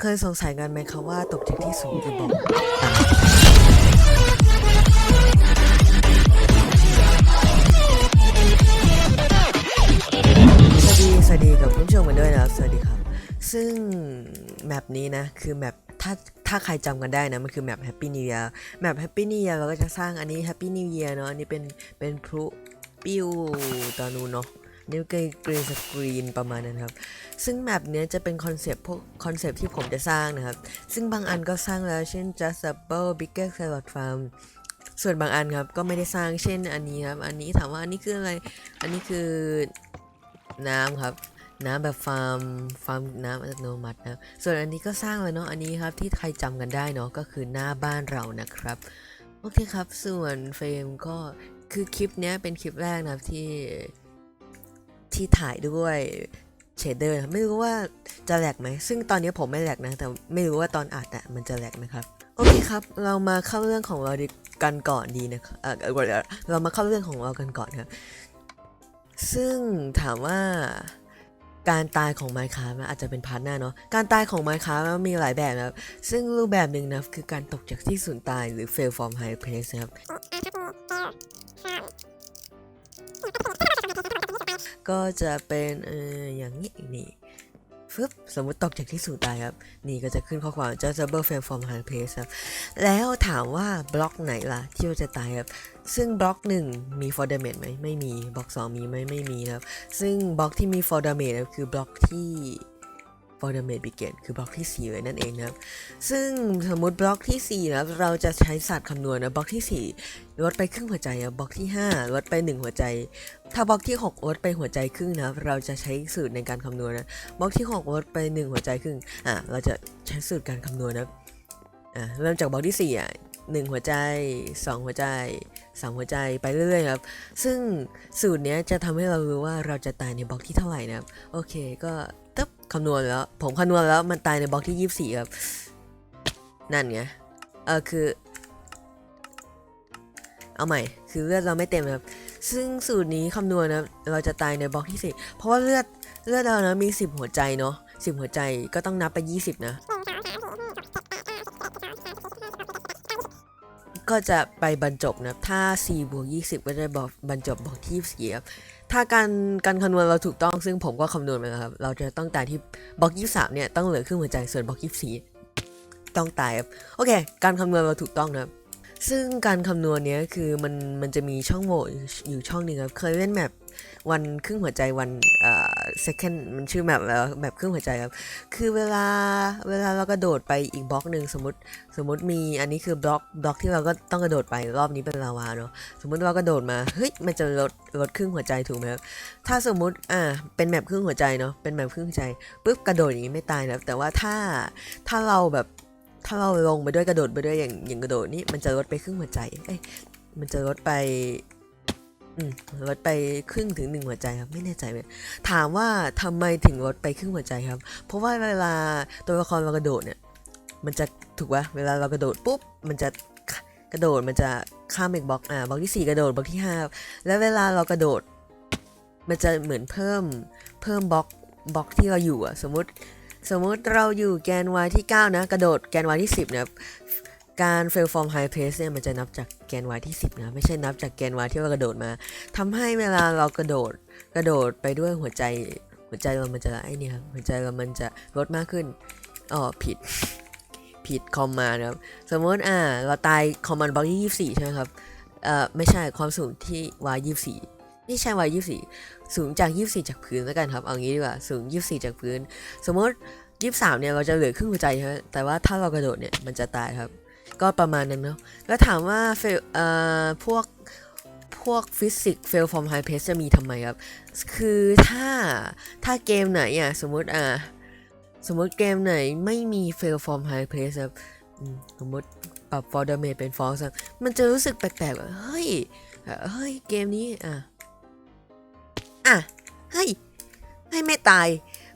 เคยสงสัยกันไหมครับว่าตกจากที่สูงคือบอกสวัสดีสวัสดีกับคุณผู้ชมกันด้วยนะครับสวัสดีครับ ซึ่งแมปนี้นะคือแมปถ้าถ้าใครจำกันได้นะ มันคือแมป Happy New Year แมป Happy New Year เราก็จะสร้างอันนี้ Happy New Year เนาะอันนี้เป็นเป็นพลุปิ้วตอนนู้นเนาะ นี่ก็กรีนสกรีนประมาณนั้นครับ ซึ่งแมปเนี้ยจะเป็นคอนเซปต์พวกคอนเซปต์ที่ผมจะสร้างนะครับ ซึ่งบางอันก็สร้างแล้วเช่น Just a b l e Bigger Salad Farm ส่วนบางอันครับก็ไม่ได้สร้างเช่นอันนี้ครับ อันนี้ถามว่าอันนี้คืออะไร อันนี้คือน้ำครับ น้ำแบบฟาร์มฟาร์มน้ำอัตโนมัตินะส่วนอันนี้ก็สร้างแล้วเนาะอันนี้ครับที่ใครจำกันได้เนาะก็คือหน้าบ้านเรานะครับโอเคครับ ส่วนเฟรมก็คือคลิปเนี้ยเป็นคลิปแรกนะครับที่ ที่ถ่ายด้วยเชดเดอร์ไม่รู้ว่าจะแหลกไหม ซึ่งตอนนี้ผมไม่แหลกนะ แต่ไม่รู้ว่าตอนอัดอะมันจะแหลกไหมครับ โอเคครับ เรามาเข้าเรื่องของเรากันก่อนดีนะครับเออเออเรามาเข้าเรื่องของเรากันก่อนครับ ซึ่งถามว่าการตายของ Minecraft มันอาจจะเป็นพาร์ทหน้าเนาะ การตายของ Minecraft มันมีหลายแบบนะครับ ซึ่งรูปแบบหนึ่งนะคือการตกจากที่สูญตายหรือ fail from high place นะครับ ก็จะเป็นเอออย่างนี้นี่ฟึบสมมติตกจากที่สูงตายครับ นี่ก็จะขึ้นข้อความ just double frame from hard place ครับ แล้วถามว่าบล็อกไหนล่ะ ที่เราจะตายครับ ซึ่งบล็อก 1 มี for damage ไหมไม่มีบล็อก 2 มีไหมไม่มีครับ ซึ่งบล็อกที่มี for damage คือ บล็อกที่ for damage begin คือบล็อกที่ 4 เลยนั่นเองนะครับ ซึ่งสมมติบล็อกที่ 4 นะเราจะใช้ศาสตร์คำนวณนะบล็อกที่ 4 ลดไปครึ่งหัวใจครับล็อกที่ 5 ลดไป 1 หัวใจ ถ้าบล็อกที่ 6 ลดไปหัวใจครึ่งนะเราจะใช้สูตรในการคำนวณนะบล็อกที่ 6 ลดไป 1 หัวใจครึ่งอะเราจะใช้สูตรการคำนวณนะอะเริ่มจากบล็อกที่4อะ1หัวใจ 2 หัวใจ 3 หัวใจไปเรื่อยๆครับ ซึ่งสูตรเนี้ยจะทำให้เรารู้ว่าเราจะตายในบล็อกที่เท่าไหร่นะครับ โอเคก็ ตึ๊บคำนวณแล้ว ผมคำนวณแล้วมันตายในบล็อกที่ 24 ครับ นั่นไง เออคือ เอาใหม่ คือเลือดเราไม่เต็มนะครับ ซึ่งสูตรนี้คำนวณนะเราจะตายในบล็อกที่4เพราะว่าเลือดเลือดเรานะมี 10 หัวใจเนาะ10 หัวใจก็ต้องนับไป 20 นะ ก็จะไปบรรจบนะ ถ้า 4 บวก 20 ก็จะบอกบรรจบบวกที่24ครับ ถ้าการการคำนวณเราถูกต้องซึ่งผมก็คำนวณมาแล้วครับ เราจะต้องตายที่บล็อก23เนี่ยต้องเหลือครึ่งหัวใจส่วนบล็อก24ต้องตายครับ โอเค การคำนวณเราถูกต้องนะครับ ซึ่งการคำนวณเนี้ยคือมันมันจะมีช่องโหว่อยู่ช่องหนึ่งครับ เคยเล่นแมปวันครึ่งหัวใจวันเอ่อ second มันชื่อแมปแล้วแมปครึ่งหัวใจครับ คือเวลาเวลาเรากระโดดไปอีกบล็อกหนึ่งสมมติสมมติมีอันนี้คือบล็อกบล็อกที่เราก็ต้องกระโดดไปรอบนี้เป็นลาวาเนาะสมมติเรากระโดดมาเฮ้ยมันจะลดลดครึ่งหัวใจถูกไหมครับถ้าสมมติอ่าเป็นแมปครึ่งหัวใจเนาะเป็นแมปครึ่งหัวใจปุ๊บกระโดดอย่างนี้ไม่ตายนะแต่ว่าถ้าถ้าเราแบบ ถ้าเราลงไปด้วยกระโดดไปด้วยอย่างอย่างกระโดดนี่มันจะลดไปครึ่งหัวใจเอ้ยมันจะลดไปอืมลดไปครึ่งถึงหนึ่งหัวใจครับไม่แน่ใจเลยถามว่าทำไมถึงลดไปครึ่งหัวใจครับ เพราะว่าเวลาตัวละครเรากระโดดเนี่ย มันจะถูกปะเวลาเรากระโดดปุ๊บมันจะกระโดดมันจะข้ามอีกบล็อกอ่าบล็อกที่4กระโดดบล็อกที่5แล้วเวลาเรากระโดด มันจะเหมือนเพิ่มเพิ่มบล็อกบล็อกที่เราอยู่อะสมมติ สมมติเราอยู่แกน y ที่ 9 นะ กระโดดแกน y ที่ 10 นะครับ การ fail from high pace เนี่ยมันจะนับจากแกน y ที่ 10 นะ ไม่ใช่นับจากแกน y ที่เรากระโดดมาทำให้เวลาเรากระโดดกระโดดไปด้วยหัวใจหัวใจเรามันจะไอ้นี่ครับหัวใจเรามันจะลดมากขึ้นอ๋อผิดผิดคอมมานะครับ สมมติอ่าเราตายคอมมานด์บล็อกที่24 ใช่ไหมครับเอ่อไม่ใช่ความสูงที่ y 24 นี่ใช่ y 24สูงจาก24จากพื้นแล้วกันครับ เอางี้ดีกว่า สูง24จากพื้น สมมติ23เนี่ยเราจะเหลือครึ่งหัวใจใช่ไหมแต่ว่าถ้าเรากระโดดเนี่ยมันจะตายครับ ก็ประมาณนั้นเนาะ แล้วถามว่า fail เอ่อพวกพวกฟิสิกส์ fail from high pace จะมีทำไมครับ คือถ้าถ้าเกมไหนอะสมมติอ่าสมมติเกมไหนไม่มี fail from high place ครับสมมติปรับ for damage เป็น false ครับมันจะรู้สึกแปลกๆว่าเฮ้ยเฮ้ย เกมนี้อะ อะเฮ้ยให้ไม่ตาย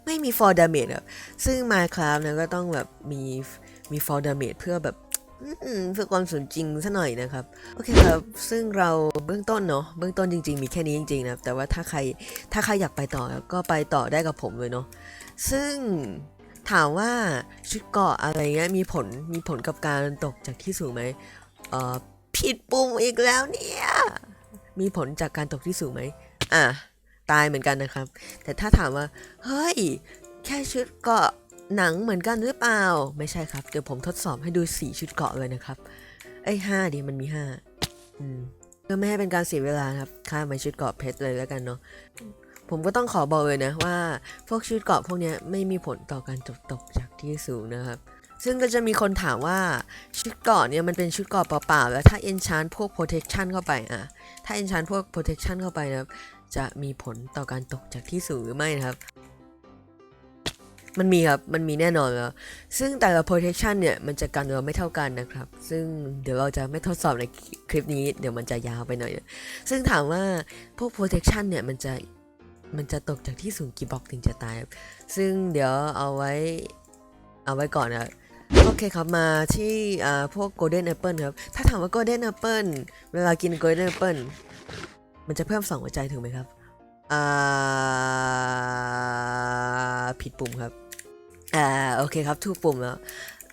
ไม่มี for damage ครับซึ่ง Minecraft นะก็ต้องแบบมีมี for damage เพื่อแบบเพื่อความสนจริงซะหน่อยนะครับ โอเคครับ ซึ่งเราเบื้องต้นเนาะเบื้องต้นจริง ๆ มีแค่นี้จริงๆนะแต่ว่าถ้าใครถ้าใครอยากไปต่อก็ไปต่อได้กับผมเลยเนาะซึ่งถามว่าชุดเกาะอะไรเงี้ยมีผลมีผลกับการตกจากที่สูงไหมเออผิดปุ่มอีกแล้วเนี่ย มีผลจากการตกที่สูงไหมอะ ตายเหมือนกันนะครับ แต่ถ้าถามว่า เฮ้ย แค่ชุดเกาะหนังเหมือนกันหรือเปล่า ไม่ใช่ครับ เดี๋ยวผมทดสอบให้ดูสี่ชุดเกาะเลยนะครับเอ้ห้าดิมันมีห้าอืมเพื่อไม่ให้เป็นการเสียเวลาครับข้ามไปชุดเกาะเพชรเลยแล้วกันเนาะผมก็ต้องขอบอกเลยนะว่าพวกชุดเกาะพวกนี้ไม่มีผลต่อการตกตกจากที่สูงนะครับ ซึ่งก็จะมีคนถามว่าชุดเกาะเนี่ยมันเป็นชุดเกาะเปล่าๆแล้วถ้า enchant พวก protection เข้าไปอะถ้า enchant พวก protection เข้าไปนะครับ จะมีผลต่อการตกจากที่สูงหรือไม่นะครับ มันมีครับ มันมีแน่นอนแล้ว ซึ่งแต่ละ protection เนี่ย มันจะกันเราไม่เท่ากันนะครับ ซึ่งเดี๋ยวเราจะไม่ทดสอบในคลิปนี้ เดี๋ยวมันจะยาวไปหน่อย ซึ่งถามว่าพวก protection เนี่ย มันจะ มันจะตกจากที่สูงกี่บล็อกถึงจะตาย ซึ่งเดี๋ยวเอาไว้ เอาไว้ก่อนนะโอเคครับ มาที่อ่าพวก golden apple ครับ ถ้าถามว่า golden apple เวลากิน golden apple มันจะเพิ่มสองหัวใจถูกไหมครับอ่าผิดปุ่มครับอ่าโอเคครับถูกปุ่มแล้ว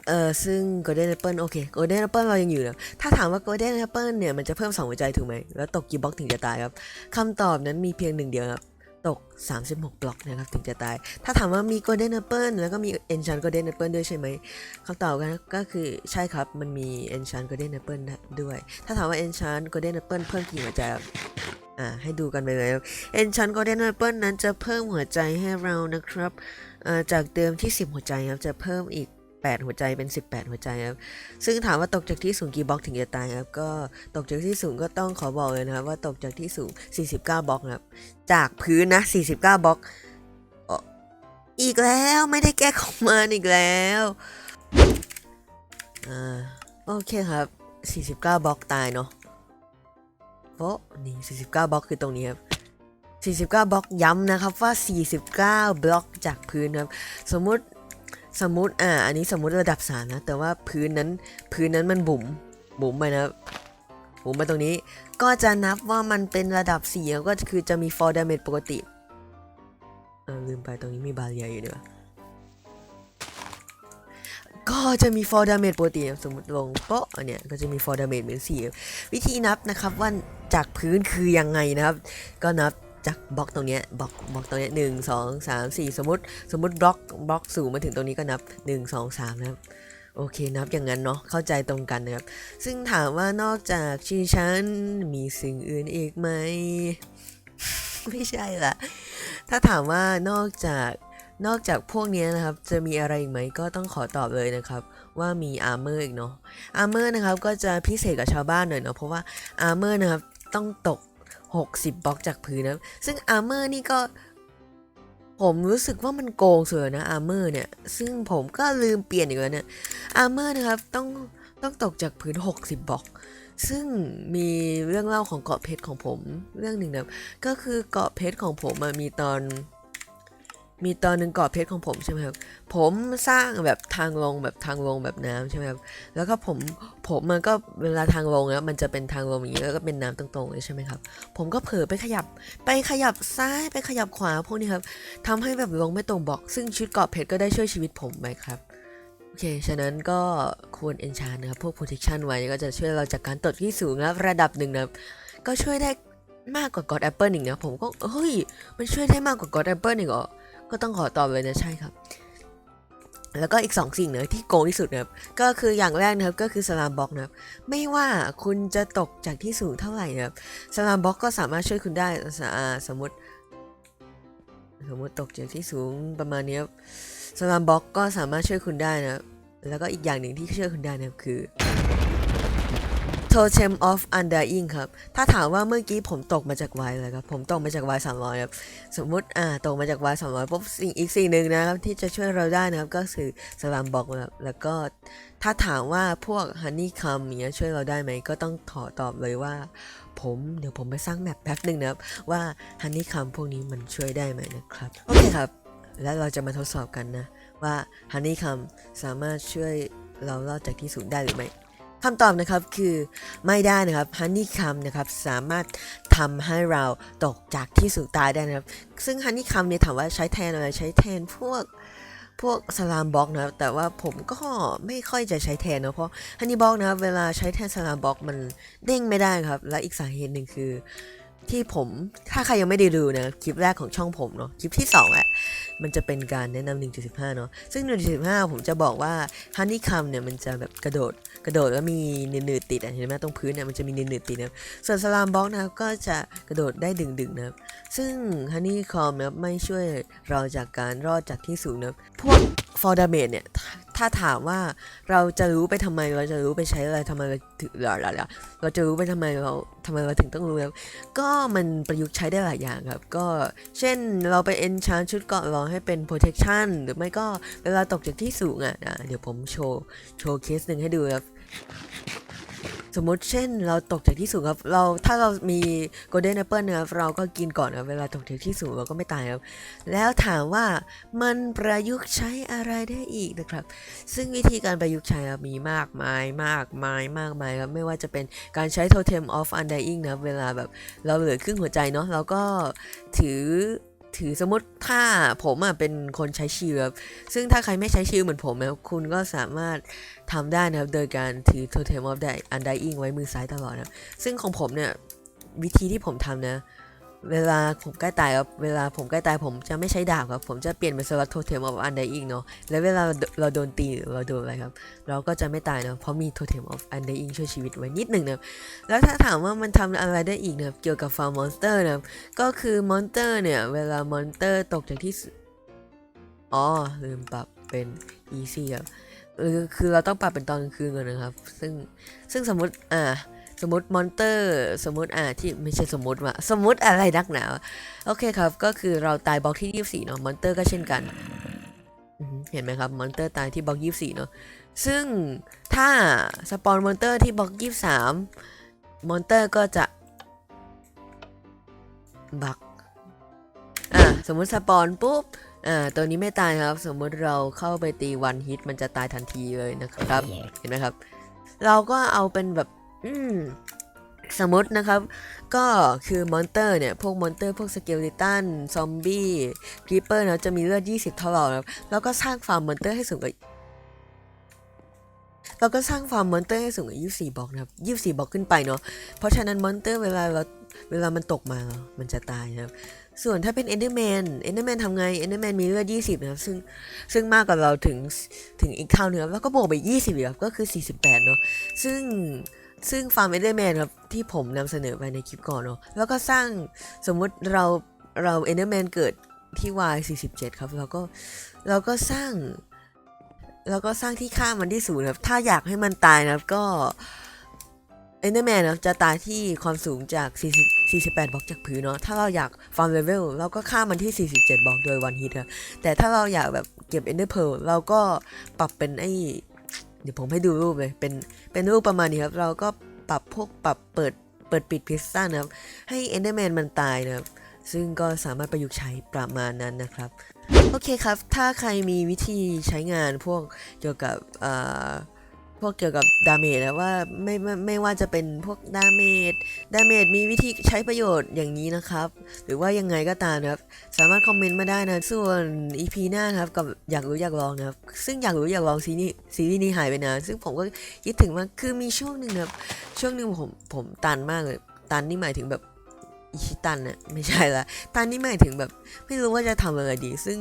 เออซึ่ง golden apple โอเค golden apple เรายังอยู่นะถ้าถามว่า golden apple เนี่ยมันจะเพิ่มสองหัวใจถูกไหม แล้วตกกี่บล็อกถึงจะตายครับคำตอบนั้นมีเพียงหนึ่งเดียวครับ ตก 36 บล็อกนะครับถึงจะตาย ถ้าถามว่ามี golden apple แล้วก็มี enchant golden apple ด้วยใช่ไหมคำตอบกันก็คือใช่ครับ มันมี enchant golden apple ด้วย ถ้าถามว่า enchant golden apple เพิ่มกี่หัวใจครับ อ่าให้ดูกันไปเลยครับ enchant golden apple นั้นจะเพิ่มหัวใจให้เรานะครับาจากเดิมที่ 10 หัวใจครับจะเพิ่มอีก 8 หัวใจเป็น 18 หัวใจครับซึ่งถามว่าตกจากที่สูงกี่บล็อกถึงจะตายครับก็ตกจากที่สูงก็ต้องขอบอกเลยนะครับว่าตกจากที่สูง 49 บล็อกครับจากพื้นนะ 49 บล็อกอ๋ออีกแล้วไม่ได้แก้ของมันอีกแล้วอ่าโอเคครับ 49 บล็อกตายเนาะ โป๊ะนี่ 49 บล็อกคือตรงนี้ครับ 49 บล็อกย้ำนะครับว่า 49 บล็อกจากพื้นครับ สมมุติสมมุติอ่า อันนี้สมมุติระดับ3นะ แต่ว่าพื้นนั้นพื้นนั้นมันบุ๋มบุ๋มไปนะบุ๋มมาตรงนี้ ก็จะนับว่ามันเป็นระดับ4แล้วก็คือจะมี for damage ปกติเออลืมไปตรงนี้มีบาเรียอยู่ด้วย ก็จะมี for damage ปกติสมมติลงโป๊ะอันเนี้ยก็จะมี for damage เหมือนสี่วิธีนับนะครับว่าจากพื้นคือยังไงนะครับ ก็นับจากบล็อกตรงเนี้ยบล็อกบล็อกตรงเนี้ยหนึ่งสองสามสี่สมมติสมมติบล็อกบล็อกสูงมาถึงตรงนี้ก็นับหนึ่งสองสามนะครับโอเคนับอย่างนั้นเนาะเข้าใจตรงกันนะครับ ซึ่งถามว่านอกจากชื่อฉันมีสิ่งอื่นอีกไหม ไม่ใช่ละถ้าถามว่านอกจาก นอกจากพวกนี้นะครับ จะมีอะไรอีกไหมก็ต้องขอตอบเลยนะครับ ว่ามีอาร์เมอร์อีกเนาะอาร์เมอร์นะครับก็จะพิเศษกับชาวบ้านหน่อยเนาะเพราะว่าอาร์เมอร์นะครับต้องตก 60บล็อกจากพื้นนะซึ่งอาร์เมอร์นี่ก็ ผมรู้สึกว่ามันโกงเสือนะอาร์เมอร์เนี่ย ซึ่งผมก็ลืมเปลี่ยนอีกแล้วเนี่ยอาร์เมอร์นะครับต้องต้องตกจากพื้น 60บล็อกซึ่งมีเรื่องเล่าของเกาะเพชรของผมเรื่องหนึ่งนะก็คือเกาะเพชรของผมมีตอน มีตอนหนึ่งเกาะเพชรของผมใช่ไหมครับ ผมสร้างแบบทางลงแบบทางลงแบบน้ำใช่ไหมครับ แล้วก็ผมผมมันก็เวลาทางลงนะมันจะเป็นทางลงอย่างนี้แล้วก็เป็นน้ำตรงๆเลยใช่ไหมครับ ผมก็เผลอไปขยับ ไปขยับซ้ายไปขยับขวาพวกนี้ครับทำให้แบบลงไม่ตรงบล็อกซึ่งชุดเกาะเพชรก็ได้ช่วยชีวิตผมไปครับโอเค ฉะนั้นก็ควร enchant นะครับ พวก protection ไว้ก็จะช่วยเราจากการตดที่สูงนะระดับหนึ่งนะครับก็ช่วยได้มากกว่า God Apple อีกนะ ผมก็เฮ้ย มันช่วยได้มากกว่า God Apple อีกเหรอ ก็ต้องขอตอบเลยนะใช่ครับ แล้วก็อีก 2 สิ่งเนะที่โกงที่สุดนะครับก็คืออย่างแรกนะครับก็คือสลามบ็อกนะครับไม่ว่าคุณจะตกจากที่สูงเท่าไหร่นะครับสลามบ็อกก็สามารถช่วยคุณได้สมมติสมมติตกจากที่สูงประมาณนี้ครับสลามบ็อกก็สามารถช่วยคุณได้นะครับแล้วก็อีกอย่างหนึ่งที่ช่วยคุณได้นะครับคือ Totem of Undying ครับ ถ้าถามว่าเมื่อกี้ผมตกมาจากวายเลยครับ ผมตกมาจากวาย300ครับ สมมุติ อ่า ตกมาจากวาย300ปุ๊บสิ่งอีกสิ่งหนึ่งนะครับ ที่จะช่วยเราได้นะครับ ก็คือสลามบอกครับแล้วก็ถ้าถามว่าพวกฮันนี่คัมอย่างเงี้ยช่วยเราได้ไหม ก็ต้องขอตอบเลยว่า ผมเดี๋ยวผมไปสร้างแมปแป๊บหนึ่งนะครับ ว่าฮันนี่คัมพวกนี้มันช่วยได้ไหมนะครับ โอเคครับ แล้วเราจะมาทดสอบกันนะ ว่าฮันนี่คัมสามารถช่วยเรารอดจากที่สูงได้หรือไม่ คำตอบนะครับคือไม่ได้นะครับฮันนี่คัมนะครับสามารถทำให้เราตกจากที่สูงตายได้นะครับ ซึ่งฮันนี่คัมเนี่ยถามว่าใช้แทนอะไรใช้แทนพวกพวกสลามบล็อกนะแต่ว่าผมก็ไม่ค่อยจะใช้แทนเนะเพราะฮันนี่บล็อกนะเวลาใช้แทนสลามบล็อกมันเด้งไม่ได้ครับ และอีกสาเหตุหนึ่งคือที่ผมถ้าใครยังไม่ได้ดูนะคลิปแรกของช่องผมเนาะคลิปที่2อะมันจะเป็นการแนะนำ1.15 เนาะซึ่ง 1.15 ผมจะบอกว่าฮันนี่คัมเนี่ยมันจะแบบกระโดด กระโดดก็มีเนื้อติดเห็นไหมตรงพื้นเนี่ยมันจะมีเนื้อติดนะส่วนสลามบล็อกนะครับก็จะกระโดดได้ดึงๆนะครับซึ่งฮันนี่คอมนะครับไม่ช่วยเราจากการรอดจากที่สูงนะครับพวกฟอร์ดาเมเนี่ย ถ้าถามว่าเราจะรู้ไปทำไม เราจะรู้ไปใช้อะไรทำไมเราถึงเราเราเราจะรู้ไปทำไมเราทำไมเราถึงต้องรู้ครับก็มันประยุกต์ใช้ได้หลายอย่างครับ ก็เช่นเราไป enchant ชุดเกาะเราให้เป็น protection หรือไม่ก็เวลาตกจากที่สูงอะอะเดี๋ยวผมโชว์ โชว์เคสหนึ่งให้ดูครับ สมมติเช่นเราตกจากที่สูงครับเราถ้าเรามี golden apple นะครับเราก็กินก่อนครับเวลาตกจากที่สูงเราก็ไม่ตายครับแล้วถามว่ามันประยุกต์ใช้อะไรได้อีกนะครับ ซึ่งวิธีการประยุกต์ใช้ครับมีมากมายมากมายมากมายครับไม่ว่าจะเป็นการใช้ totem of undying นะเวลาแบบเราเหลือครึ่งหัวใจเนาะเราก็ถือ ถือสมมติถ้าผมอะเป็นคนใช้ชิลครับซึ่งถ้าใครไม่ใช้ชิลเหมือนผมนะครับคุณก็สามารถทำได้นะครับ โดยการถือโทเทมออฟไดอันไดอิงไว้มือซ้ายตลอดนะซึ่งของผมเนี่ยวิธีที่ผมทำนะ เวลาผมใกล้ตายครับ เวลาผมใกล้ตายผมจะไม่ใช้ดาบครับ ผมจะเปลี่ยนเป็นสลัดโทเทมออฟอันไดอิงเนาะ แล้วเวลาเราโดนตีเราโดนอะไรครับ เราก็จะไม่ตายเนาะ เพราะมีโทเทมออฟอันไดอิงช่วยชีวิตไว้นิดหนึ่งนะแล้วถ้าถามว่ามันทำอะไรได้อีกนะเกี่ยวกับฟาร์มอนสเตอร์นะก็คือมอนสเตอร์เนี่ย เวลามอนสเตอร์ตกจากที่ อ๋อ ลืมปรับเป็น easy ครับคือเราต้องปรับเป็นตอนกลางคืนก่อนนะครับ ซึ่งซึ่งสมมติ อ่า สมมติมอนเตอร์ สมมติอ่าที่ไม่ใช่สมมติว่าสมมติอะไรนักหนาโอเคครับก็คือเราตายบล็อกที่ 24เนาะมอนเตอร์ก็เช่นกัน เห็นไหมครับมอนเตอร์ตายที่บล็อก 24 เนาะซึ่งถ้าสปอนมอนเตอร์ที่บล็อก 23มอนเตอร์ก็จะบักอ่าสมมติสปอนปุ๊บอ่าตัวนี้ไม่ตายครับ สมมติเราเข้าไปตีวันฮิตมันจะตายทันทีเลยนะครับ เห็นไหมครับ เราก็เอาเป็นแบบ อืมสมมตินะครับ ก็คือมอนเตอร์เนี่ย พวกมอนเตอร์พวกสเกลิตัน ซอมบี้ครีเปอร์นะจะมีเลือด 20 เท่าเราครับแล้วก็สร้างฟาร์มมอนเตอร์ให้สูงกว่าเราก็สร้างฟาร์มมอนเตอร์ให้สูงกว่า24บล็อกนะครับ24บล็อกขึ้นไปเนาะเพราะฉะนั้นมอนเตอร์เวลาเราเวลามันตกมา มันจะตายนะครับ ส่วนถ้าเป็นเอนเดอร์แมนเอนเดอร์แมนทำไงเอนเดอร์แมนมีเลือด 20 นะครับ ซึ่งซึ่งมากกว่าเราถึงถึงอีกเท่านึงครับแล้วก็บวกไป 20อีกครับ ก็คือ 48 เนาะ ซึ่ง ซึ่งฟาร์มเอเดอร์แมนครับที่ผมนำเสนอไปในคลิปก่อนเนาะแล้วก็สร้างสมมุติเราเราเอเดอร์แมนเกิดที่ y 47ครับเราก็เราก็สร้างเราก็สร้างที่ค่ามันที่ศูนย์ครับ ถ้าอยากให้มันตายนะครับก็เอเดอร์แมนจะตายที่ความสูงจาก 40 48 บล็อกจากพื้นเนาะ ถ้าเราอยากฟาร์มเลเวลเราก็ค่ามันที่ 47 บล็อกโดยวันฮิตครับแต่ถ้าเราอยากแบบเก็บเอนเดอร์เพลเราก็ปรับเป็นไอ เดี๋ยวผมให้ดูรูปเลยเป็นเป็นรูปประมาณนี้ครับ เราก็ปรับพวกปรับเปิดเปิดปิดพิซซ่านะครับ ให้เอนเดอร์แมนมันตายนะครับ ซึ่งก็สามารถประยุกต์ใช้ประมาณนั้นนะครับ โอเคครับ ถ้าใครมีวิธีใช้งานพวกเกี่ยวกับอ่า พวกเกี่ยวกับดาเมจนะว่าไม่ไม่ไม่ว่าจะเป็นพวกดาเมจดาเมจมีวิธีใช้ประโยชน์อย่างนี้นะครับ หรือว่ายังไงก็ตามนะครับ สามารถคอมเมนต์มาได้นะส่วน EP หน้านะครับกับอยากรู้อยากลองนะครับ ซึ่งอยากรู้อยากลองซีรีส์ซีรีส์นี้หายไปนานซึ่งผมก็คิดถึงว่าคือมีช่วงหนึ่งครับ ช่วงหนึ่งผมผมตันมากเลย ตันนี่หมายถึงแบบอิชิตันน่ะไม่ใช่ละตันนี่หมายถึงแบบ ไม่รู้ว่าจะทำอะไรดี ซึ่ง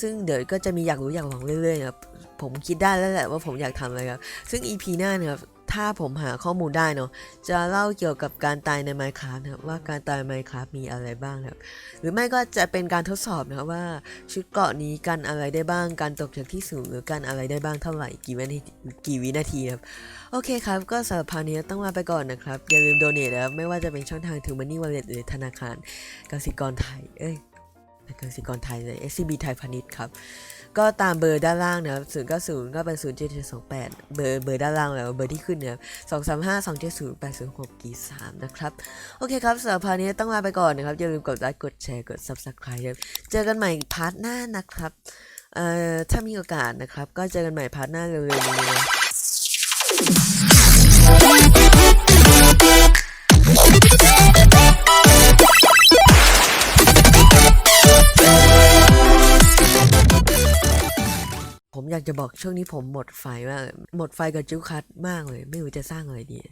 ซึ่งเดี๋ยวก็จะมีอยากรู้อยากลองเรื่อยๆครับผมคิดได้แล้วแหละว่าผมอยากทำอะไรครับ ซึ่ง EP หน้านะครับถ้าผมหาข้อมูลได้เนาะจะเล่าเกี่ยวกับการตายใน Minecraft นะครับว่าการตายใน Minecraft มีอะไรบ้างนะครับ หรือไม่ก็จะเป็นการทดสอบนะครับว่าชุดเกาะนี้กันอะไรได้บ้าง การตกจากที่สูงหรือกันอะไรได้บ้างเท่าไหร่กี่วินาทีกี่วินาทีครับ โอเคครับ ก็สำหรับพาร์ทนี้ต้องลาไปก่อนนะครับอย่าลืมโดเนทนะครับไม่ว่าจะเป็นช่องทางถึง Money Wallet หรือธนาคารกสิกรไทยเอ้ย กสิกรไทยเลย SCB ไทยพาณิชย์ครับ ก็ตามเบอร์ด้านล่างนะครับ0 9 0ก็เป็น0 7 7 2 8เจ็ดสองแปดเบอร์เบอร์ด้านล่างแล้วเบอร์ที่ขึ้นเนี่ย2 3 5 2 7 0 8 0 6กี่3นะครับ โอเคครับสำหรับพาร์ทนี้ต้องลาไปก่อนนะครับ อย่าลืมกดไลค์กดแชร์กด Subscribe ครับเจอกันใหม่พาร์ทหน้านะครับ เอ่อ ถ้ามีโอกาสนะครับ ก็เจอกันใหม่พาร์ทหน้าเร็วๆนี้นะ ผมอยากจะบอกช่วงนี้ผมหมดไฟมากหมดไฟกับจิ้วคัทมากเลย ไม่รู้จะสร้างอะไรดี